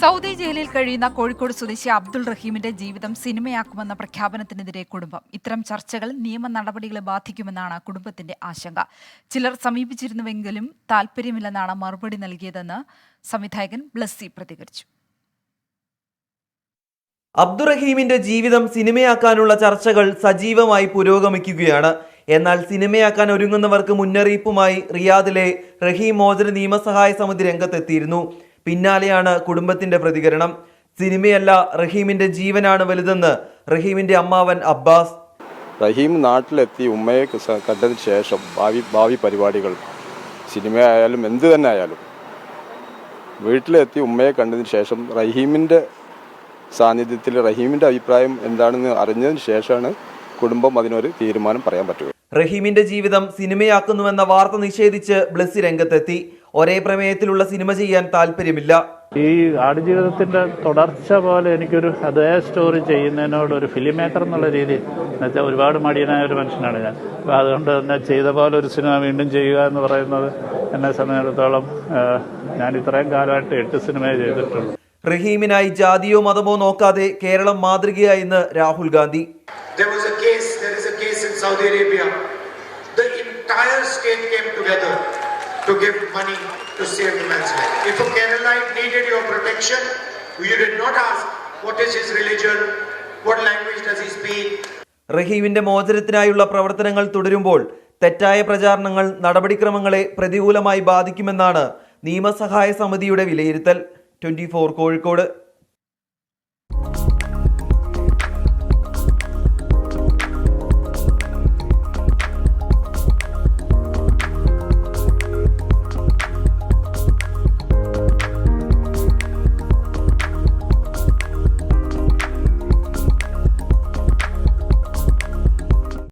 Saudi ജയിലിൽ കഴിയുന്ന കോഴിക്കോട് സ്വദേശി അബ്ദുൾ റഹീമിന്റെ ജീവിതം സിനിമയാക്കുമെന്ന പ്രഖ്യാപനത്തിനെതിരെ കുടുംബം. ഇത്തരം ചർച്ചകൾ നിയമ നടപടികളെ ബാധിക്കുമെന്നാണ് കുടുംബത്തിന്റെ ആശങ്ക. ചിലർ സമീപിച്ചിരുന്നുവെങ്കിലും താല്പര്യമില്ലെന്നാണ് മറുപടി നൽകിയതെന്ന് സംവിധായകൻ ബ്ലസ്സി പ്രതികരിച്ചു. അബ്ദുറഹീമിന്റെ ജീവിതം സിനിമയാക്കാനുള്ള ചർച്ചകൾ സജീവമായി പുരോഗമിക്കുകയാണ്. എന്നാൽ സിനിമയാക്കാൻ ഒരുങ്ങുന്നവർക്ക് മുന്നറിയിപ്പുമായി റിയാദിലെ റഹീം മോചന നിയമസഹായ സമിതി രംഗത്തെത്തിയിരുന്നു. പിന്നാലെയാണ് കുടുംബത്തിന്റെ പ്രതികരണം. സിനിമയല്ല റഹീമിന്റെ ജീവനാണ് വലുതെന്ന് റഹീമിന്റെ അമ്മാവൻ അബ്ബാസ്. റഹീം നാട്ടിലെത്തി ഉമ്മയെ കണ്ടതിന് ശേഷം ഭാവി ഭാവി പരിപാടികൾ. സിനിമയായാലും എന്ത് തന്നെ ആയാലും വീട്ടിലെത്തി ഉമ്മയെ കണ്ടതിന് ശേഷം റഹീമിന്റെ സാന്നിധ്യത്തിൽ റഹീമിന്റെ അഭിപ്രായം എന്താണെന്ന് അറിഞ്ഞതിന് ശേഷമാണ് കുടുംബം അതിനൊരു തീരുമാനം പറയാൻ പറ്റുക. റഹീമിന്റെ ജീവിതം സിനിമയാക്കുന്നുവെന്ന വാർത്ത നിഷേധിച്ച് ബ്ലസ്സി രംഗത്തെത്തി. ഒരേ പ്രമേയത്തിലുള്ള സിനിമ ചെയ്യാൻ താല്പര്യമില്ല. ഈ ആടുജീവിതത്തിന്റെ തുടർച്ച പോലെ എനിക്കൊരു അതേ സ്റ്റോറി ചെയ്യുന്നതിനോട് ഒരു ഫിലിം മേക്കർ എന്നുള്ള രീതിയിൽ എന്നുവെച്ചാൽ ഒരുപാട് മടിയനായ ഒരു മനുഷ്യനാണ് ഞാൻ. അപ്പോൾ അതുകൊണ്ട് തന്നെ ചെയ്ത പോലെ ഒരു സിനിമ വീണ്ടും ചെയ്യുക എന്ന് പറയുന്നത് എന്നെ സംബന്ധിച്ചിടത്തോളം ഞാൻ ഇത്രയും കാലമായിട്ട് എട്ട് സിനിമയെ ചെയ്തിട്ടുള്ളൂ റഹീമിനായി ജാതിയോ മതമോ നോക്കാതെ Keralam മാതൃകയായെന്ന് Rahul Gandhi. There was a case, there is a case in Saudi Arabia. The entire state came together. To give money to save the man's life. If a Keralite needed your protection, you did not ask what is his religion, what language does he speak, റഹീമിന്റെ മോചനത്തിനായുള്ള പ്രവർത്തനങ്ങൾ തുടരുമ്പോൾ തെറ്റായ പ്രചാരണങ്ങൾ നടപടിക്രമങ്ങളെ പ്രതികൂലമായി ബാധിക്കുമെന്നാണ് നിയമസഹായ സമിതിയുടെ വിലയിരുത്തൽ twenty Kozhikode